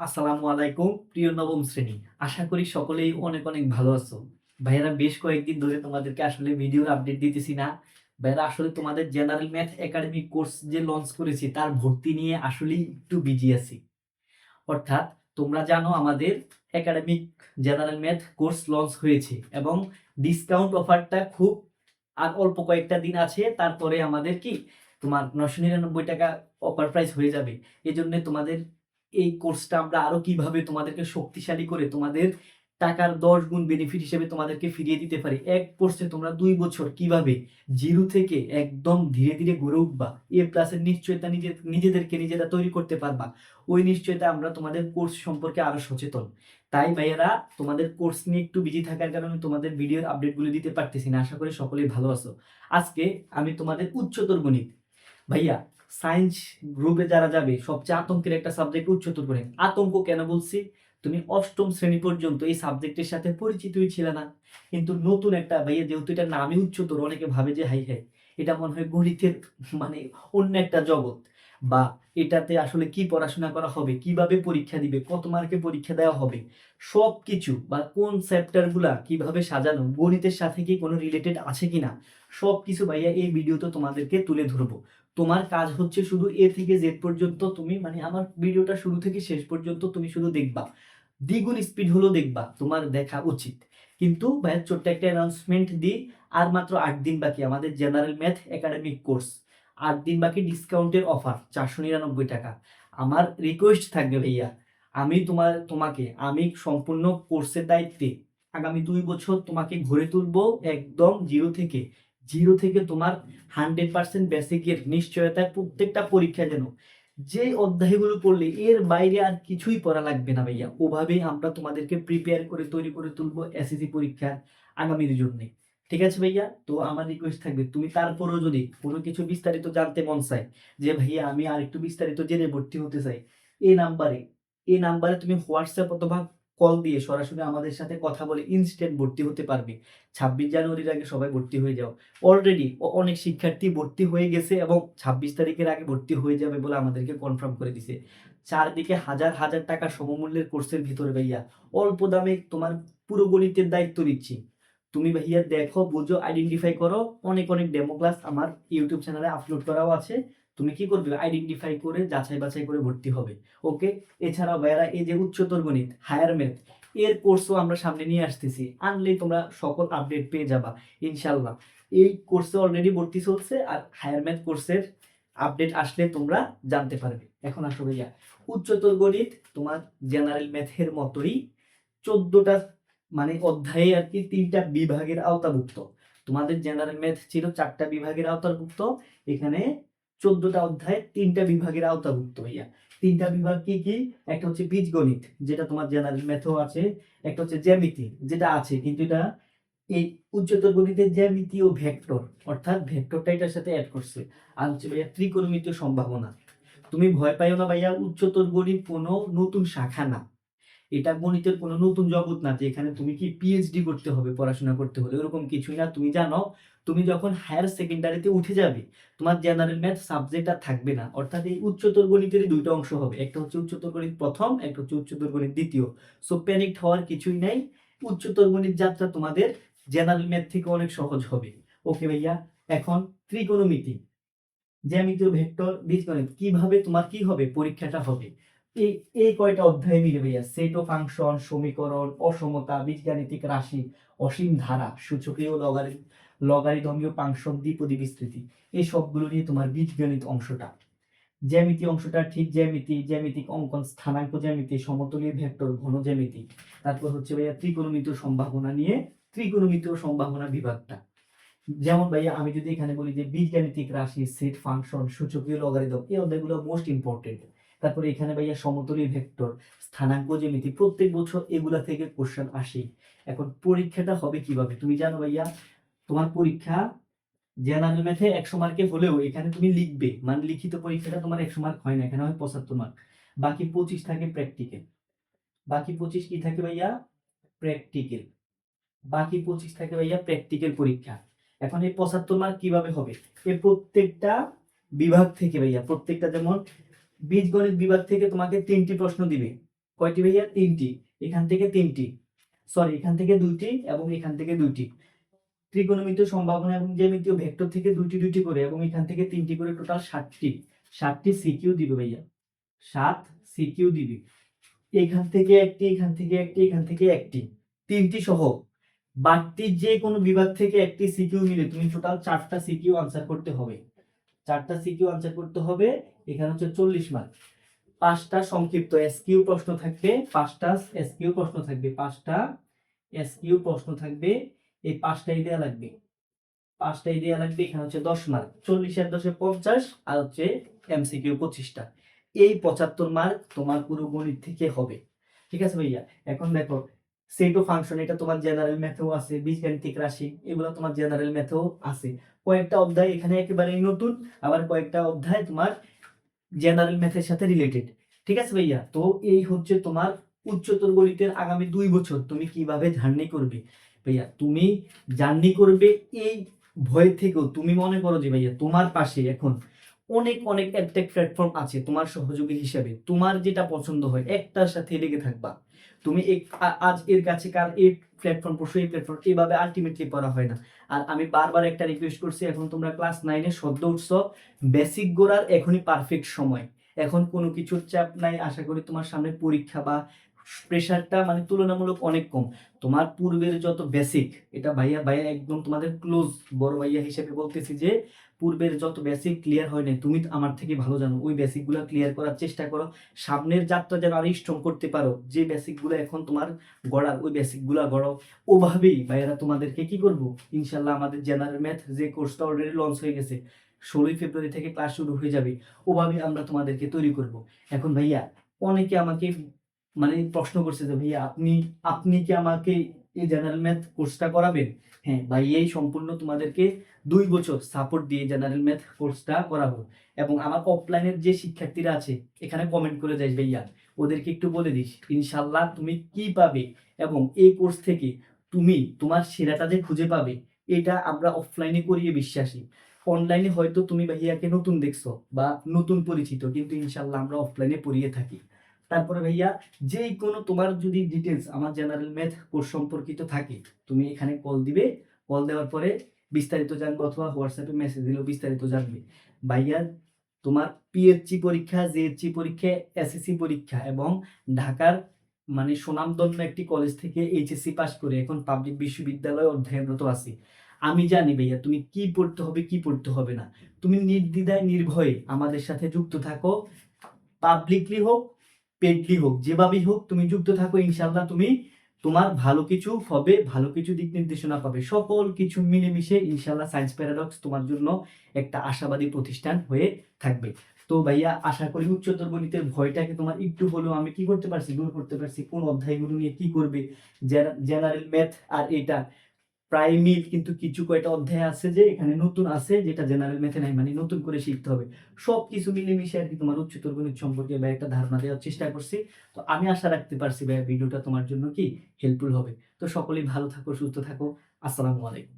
আসসালামু আলাইকুম, প্রিয় নবম শ্রেণি। আশা করি সকলেই অনেক অনেক ভালো আছো। ভাইয়েরা, বেশ কয়েকদিন ধরে তোমাদেরকে আসলে ভিডিওর আপডেট দিতেছি না। ভাইয়েরা, আসলে তোমাদের জেনারেল ম্যাথ একাডেমিক কোর্স যে লঞ্চ করেছি, তার ভর্তি নিয়ে আসলেই একটু বিজি আছি। অর্থাৎ, তোমরা জানো আমাদের academic general math course launch হয়েছে এবং ডিসকাউন্ট অফারটা খুব আর অল্প কয়েকটা দিন আছে, তারপরে আমাদের কি তোমার নশো নিরানব্বই টাকা অফার প্রাইস হয়ে যাবে। এই জন্য তোমাদের এই কোর্সটা আমরা আরও কীভাবে তোমাদেরকে শক্তিশালী করে তোমাদের টাকার দশ গুণ বেনিফিট হিসেবে তোমাদেরকে ফিরিয়ে দিতে পারি? এক কোর্সে তোমরা দুই বছর কীভাবে জিরো থেকে একদম ধীরে ধীরে গড়ে উঠবা? এ প্লাসের নিশ্চয়তা নিজে, নিজেদেরকে নিজেরা তৈরি করতে পারবা। ওই নিশ্চয়তা আমরা তোমাদের কোর্স সম্পর্কে আরও সচেতন। তাই ভাইয়েরা, তোমাদের কোর্স নিয়ে একটু বিজি থাকার কারণে তোমাদের ভিডিওর আপডেটগুলো দিতে পারতেছি না। আশা করি সকলেই ভালো আছো। আজকে আমি তোমাদের উচ্চতর গণিত। ভাইয়া সায়েন্স গ্রুপে যারা যাবে, সবচেয়ে আতঙ্কের একটা সাবজেক্ট উচ্চতর গণিত আতঙ্ক কেন বলছি? তুমি অষ্টম শ্রেণি পর্যন্ত এই সাবজেক্টের সাথে পরিচিতই ছিল না। কিন্তু নতুন একটা ভাইয়া যেহেতু এটা নামই উচ্চতর, অনেকে ভাবে যে, হাই হাই, এটা মনে হয় গণিতের মানে অন্য একটা জগৎ। বা এটাতে আসলে কি পড়াশোনা করা হবে, কীভাবে পরীক্ষা দিবে, কত মার্কে পরীক্ষা দেওয়া হবে সব কিছু বা কোন চ্যাপ্টারগুলা কীভাবে সাজানো, গণিতের সাথে কি কোনো রিলেটেড আছে কিনা সব কিছু ভাইয়া এই ভিডিওতে তোমাদেরকে তুলে ধরবো। তোমার কাজ হচ্ছে শুধু এ থেকে জেড পর্যন্ত তুমি মানে আমার ভিডিওটা শুরু থেকে শেষ পর্যন্ত তুমি শুধু দেখবা। দ্বিগুণ স্পিড হলো দেখবা, তোমার দেখা উচিত। কিন্তু ভাইয়ের ছোট্ট একটা অ্যানাউন্সমেন্ট দিই, আর মাত্র আট দিন বাকি, আমাদের জেনারেল ম্যাথ একাডেমিক কোর্স আট দিন বাকি ডিসকাউন্টের অফার চারশো নিরানব্বই টাকা। আমার রিকোয়েস্ট থাকবে ভাইয়া, আমি তোমার, তোমাকে, আমি সম্পূর্ণ কোর্সের দায়িত্বে। আগামী দুই বছর তোমাকে ঘুরে তুলবো একদম জিরো থেকে। জিরো থেকে তোমার হান্ড্রেড পার্সেন্ট বেসিকের নিশ্চয়তায় প্রত্যেকটা পরীক্ষা যেন যে অধ্যায়গুলো পড়লে এর বাইরে আর কিছুই পড়া লাগবে না ভাইয়া। ওভাবেই আমরা তোমাদেরকে প্রিপেয়ার করে, তৈরি করে তুলবো এসএসসি পরীক্ষার আগামীর জন্য। ঠিক আছে ভাইয়া? তো আমার রিকোয়েস্ট থাকবে, তুমি তারপরও যদি কোনো কিছু বিস্তারিত জানতে মন চায়, যে ভাইয়া আমি আর একটু বিস্তারিত জেনে ভর্তি হতে চাই এই নাম্বারে এই নাম্বারে তুমি হোয়াটসঅ্যাপ অথবা কল দিয়ে সরাসরি আমাদের সাথে কথা বলে ইনস্ট্যান্ট ভর্তি হতে পারবে। ছাব্বিশ জানুয়ারির আগে সবাই ভর্তি হয়ে যাও। অলরেডি অনেক শিক্ষার্থী ভর্তি হয়ে গেছে এবং ছাব্বিশ তারিখের আগে ভর্তি হয়ে যাবে বলে আমাদেরকে কনফার্ম করে দিছে। চারদিকে হাজার হাজার টাকা সমমূল্যের কোর্সের ভিতরে ভাইয়া। অল্প দামে তোমার পুরো গণিতের দায়িত্ব নিচ্ছি। তুমি ভাইয়া দেখো, বুঝো আইডেন্টিফাই করো। অনেক অনেক ডেমো ক্লাস আমার ইউটিউব চ্যানেলে আপলোড করাও আছে। তুমি কি করবে? আইডেন্টিফাই করে, যাচাই বাছাই করে ভর্তি হবে। ওকে এছাড়াও ভাইয়ারা, এই যে উচ্চতর গণিত হায়ার ম্যাথ এর কোর্সও আমরা সামনে নিয়ে আসতেছি। আনলেই তোমরা সকল আপডেট পেয়ে যাবা ইনশাল্লাহ এই কোর্সে অলরেডি ভর্তি চলছে আর হায়ার ম্যাথ কোর্সের আপডেট আসলে তোমরা জানতে পারবে। এখন আসো ভাইয়া। উচ্চতর গণিত তোমার জেনারেল ম্যাথের মতোই চোদ্দটা মানে অধ্যায়ে আর কি তিনটা বিভাগের আওতাভুক্ত। তোমাদের জেনারেল ম্যাথ ছিল চারটা বিভাগের আওতাভুক্ত। এখানে চোদ্দটা অধ্যায় তিনটা বিভাগের আওতাভুক্ত ভাইয়া তিনটা বিভাগ কি কি? একটা হচ্ছে বীজগণিত, যেটা তোমার জেনারেল ম্যাথও আছে। একটা হচ্ছে জ্যামিতি, যেটা আছে, কিন্তু এটা এই উচ্চতর গণিতের জ্যামিতি ও ভেক্টর, অর্থাৎ ভেক্টরটা এটার সাথে অ্যাড করছে। আর হচ্ছে ভাইয়া ত্রিকোণমিতীয় সম্ভাবনা। তুমি ভয় পাইও না ভাইয়া, উচ্চতর গণিত কোনো নতুন শাখা না। এটা গণিতের কোনো নতুন জগৎ না যে এখানে তুমি কি পিএইচডি করতে হবে, পড়াশোনা করতে হলে এরকম কিছুই না। তুমি জানো, তুমি যখন হায়ার সেকেন্ডারিতে উঠে যাবে, তোমার জেনারেল ম্যাথ সাবজেক্ট আর থাকবে না। অর্থাৎ এই উচ্চতর গণিতেরই দুইটা অংশ হবে। একটা হচ্ছে উচ্চতর গণিত প্রথম, একটা হচ্ছে উচ্চতর গণিত দ্বিতীয়। সো প্যানিক হওয়ার কিছুই নাই। উচ্চতর গণিত যাত্রা তোমাদের জেনারেল ম্যাথ থেকে অনেক সহজ হবে। ওকে ভাইয়া, এখন ত্রিকোণমিতি। জ্যামিতীয় ভেক্টর বীজগণিত। কীভাবে তোমার কি হবে? পরীক্ষাটা হবে। এই এই কয়টা অধ্যায় মিলে ভাইয়া সেট ফাংশন সমীকরণ, অসমতা, বীজগাণিতিক রাশি, অসীম ধারা, সূচকীয় লগারি, লগারিদমীয় ফাংশন দ্বিপদী বিস্তৃতি, এই সবগুলো নিয়ে তোমার বীজগণিত অংশটা। জ্যামিতি অংশটা ঠিক জ্যামিতি, জ্যামিতিক অঙ্কন, স্থানাঙ্ক জ্যামিতি, সমতলীয় ভেক্টর ঘন জ্যামিতি। তারপর হচ্ছে ভাইয়া ত্রিকোণমিতীয় সম্ভাবনা নিয়ে ত্রিকোণমিতীয় সম্ভাবনা বিভাগটা। যেমন ভাইয়া আমি যদি এখানে বলি যে বীজগাণিতিক রাশি সেট ফাংশন সূচকীয় লগারিদম, এই অধ্যায়গুলো মোস্ট ইম্পর্টেন্ট তারপরে এখানে ভাইয়া সমতলীয় ভেক্টর, স্থানাঙ্ক জ্যামিতি, প্রত্যেক বছর এগুলা থেকে কোশ্চেন আসে। এখন পরীক্ষাটা হবে কীভাবে? তুমি জানো ভাইয়া, তোমার পরীক্ষা জেনারেল ম্যাথে একশো মার্কে হলেও এখানে তুমি লিখবে। মানে লিখিত পরীক্ষাটা তোমার একশো মার্ক হয় না, এখানে হয় পঁচাত্তর মার্ক বাকি পঁচিশ থাকে প্র্যাকটিক্যাল বাকি পঁচিশ কি থাকে ভাইয়া? প্র্যাকটিক্যাল বাকি পঁচিশ থাকে ভাইয়া প্র্যাকটিক্যাল পরীক্ষা। এখন এই পঁচাত্তর মার্ক কীভাবে হবে? এই প্রত্যেকটা বিভাগ থেকে ভাইয়া, প্রত্যেকটা যেমন বীজগণিত বিভাগ থেকে তোমাকে তিনটি প্রশ্ন দিবে। কয়টি ভাইয়া? তিনটি। এখান থেকে তিনটি। সরি এখান থেকে দুইটি এবং এখান থেকে দুইটি। ত্রিকোণমিতীয় সম্ভাবনা এবং জ্যামিতীয় ভেক্টর থেকে দুইটি দুইটি করে এবং এখান থেকে তিনটি করে টোটাল ষাটটি ষাটটি সিকিউ দিবে ভাইয়া। সাত সিকিউ দিবে। এখান থেকে একটি, এখান থেকে একটি, এখান থেকে একটি। তিনটি সহ। বাড়তি যে কোনো বিভাগ থেকে একটি সিকিউ মিলে তুমি টোটাল চারটা সিকিউ আনসার করতে হবে। চারটা সিকিউ আনসার করতে হবে। এখানে হচ্ছে চল্লিশ মার্ক পাঁচটা সংক্ষিপ্ত এসকিউ প্রশ্ন থাকবে, পাঁচটা এসকিউ প্রশ্ন থাকবে, পাঁচটা এসকিউ প্রশ্ন থাকবে, এই পাঁচটাই দেওয়া লাগবে। পাঁচটাই দেওয়া লাগবে, এখানে হচ্ছে দশ মার্ক চল্লিশ আর দশে পঞ্চাশ আর হচ্ছে এমসিকিউ পঁচিশটা। এই পঁচাত্তর মার্ক তোমার পুরো গণিত থেকে হবে। ঠিক আছে ভাইয়া? এখন দেখো সেটো ফাংশন এটা তোমার জেনারেল ম্যাথেও আছে, বীজগাণিতিক রাশি, এগুলো তোমার জেনারেল ম্যাথেও আছে। কয়েকটা অধ্যায় এখানে একেবারেই নতুন, আবার কয়েকটা অধ্যায় তোমার জেনারেল ম্যাথের সাথে রিলেটেড ঠিক আছে ভাইয়া? তো এই হচ্ছে তোমার উচ্চতর গণিতের আগামী দুই বছর, তুমি কীভাবে জার্নি করবে? ভাইয়া, তুমি জার্নি করবে এই ভয় থেকেও, তুমি মনে করো যে ভাইয়া তোমার পাশে এখন অনেক অনেক অ্যাডটেক প্ল্যাটফর্ম আছে তোমার সহযোগী হিসেবে। তোমার যেটা পছন্দ হয়, একটার সাথে লেগে থাকবা। তুমি আজ এর কাছে কাল এই প্ল্যাটফর্ম পরশু এই প্ল্যাটফর্ম এভাবে আলটিমেটলি পড়া হয় না। আর আমি বারবার একটা রিকোয়েস্ট করছি, এখন তোমরা ক্লাস নাইনে সদ্য উঠছ বেসিক গোড়ার এখনই পারফেক্ট সময়। এখন কোনো কিছুর চাপ নাই, আশা করি তোমার সামনে পরীক্ষা বা প্রেশারটা মানে তুলনামূলক অনেক কম। তোমার পূর্বের যত বেসিক এটা ভাইয়া ভাইয়া একদম তোমাদের ক্লোজ বড় ভাইয়া হিসেবে বলতেছি যে, পূর্বের যত বেসিক ক্লিয়ার হয় নাই, তুমি আমার থেকে ভালো জানো, ওই বেসিকগুলো ক্লিয়ার করার চেষ্টা করো। সামনের যাত্রা যেন আরও স্ট্রং করতে পারো, যে বেসিকগুলো এখন তোমার গড়ার, ওই বেসিকগুলো গড়ো ওভাবেই ভাইয়ারা তোমাদেরকে কি করব? ইনশাল্লাহ আমাদের জেনারেল ম্যাথ যে কোর্সটা অলরেডি লঞ্চ হয়ে গেছে, ষোলোই ফেব্রুয়ারি থেকে ক্লাস শুরু হয়ে যাবে ওভাবে আমরা তোমাদেরকে তৈরি করব। এখন ভাইয়া, অনেকে আমাকে মানে প্রশ্ন করছে যে, ভাইয়া, আপনি আপনি কি আমাকে এই জেনারেল ম্যাথ কোর্সটা করাবেন? হ্যাঁ ভাইয়াই সম্পূর্ণ তোমাদেরকে দুই বছর সাপোর্ট দিয়ে জেনারেল ম্যাথ কোর্সটা করাবো। এবং আমার অফলাইনের যে শিক্ষার্থীরা আছে, এখানে কমেন্ট করে যাইস ভাইয়া, ওদেরকে একটু বলে দিস ইনশাল্লাহ তুমি কি পাবে এবং এই কোর্স থেকে তুমি তোমার সেরাটা যে খুঁজে পাবে, এটা আমরা অফলাইনে করিয়ে বিশ্বাসী। অনলাইনে হয়তো তুমি ভাইয়াকে নতুন দেখছ বা নতুন পরিচিত, কিন্তু ইনশাল্লাহ আমরা অফলাইনে পড়িয়ে থাকি। তারপরে ভাইয়া যে কোনো তোমার যদি ডিটেলস আমার জেনারেল ম্যাথ কোর্স সম্পর্কিত থাকে, তুমি এখানে কল দিবে কল দেওয়ার পরে বিস্তারিত জানবে অথবা হোয়াটসঅ্যাপে মেসেজ দিলেও বিস্তারিত জানবে। ভাইয়া, তোমার পিএইচসি পরীক্ষা জেএইচসি পরীক্ষা এসএসসি পরীক্ষা এবং ঢাকার মানে সুনামধন্য একটি কলেজ থেকে এইচএসসি পাস করে এখন পাবলিক বিশ্ববিদ্যালয়ে অধ্যয়নরত আছি। আমি জানি ভাইয়া, তুমি কি পড়তে হবে, কি পড়তে হবে না। তুমি নির্দ্বিধায়, নির্ভয়ে আমাদের সাথে যুক্ত থাকো। পাবলিকলি হোক পেডলি হোক, যেভাবেই হোক তুমি যুক্ত থাকো ইনশাল্লাহ তুমি তোমার ভালো কিছু হবে, ভালো কিছু দিক নির্দেশনা পাবে। সকল কিছু মিলেমিশে ইনশাল্লাহ সায়েন্স প্যারাডক্স তোমার জন্য একটা আশাবাদী প্রতিষ্ঠান হয়ে থাকবে। তো ভাইয়া, আশা করি উচ্চতর গণিতের ভয়টাকে তোমার একটু হলেও আমি কি করতে পারছি, দূর করতে পারছি, কোন অধ্যায়গুলো নিয়ে কি করবে, জেনারেল ম্যাথ আর এটা। প্রায় মিল কিন্তু কিছু কয়টা অধ্যায় আছে যে এখানে নতুন আছে, যেটা জেনারেল ম্যাথে নাই মানে নতুন করে শিখতে হবে। সব কিছু মিলেমিশে আর কি তোমার উচ্চতর গণিত সম্পর্কে বা একটা ধারণা দেওয়ার চেষ্টা করছি। তো আমি আশা রাখতে পারছি ভাই ভিডিওটা তোমার জন্য কি হেল্পফুল হবে। তো সকলেই ভালো থাকো, সুস্থ থাকো। আসসালামু আলাইকুম।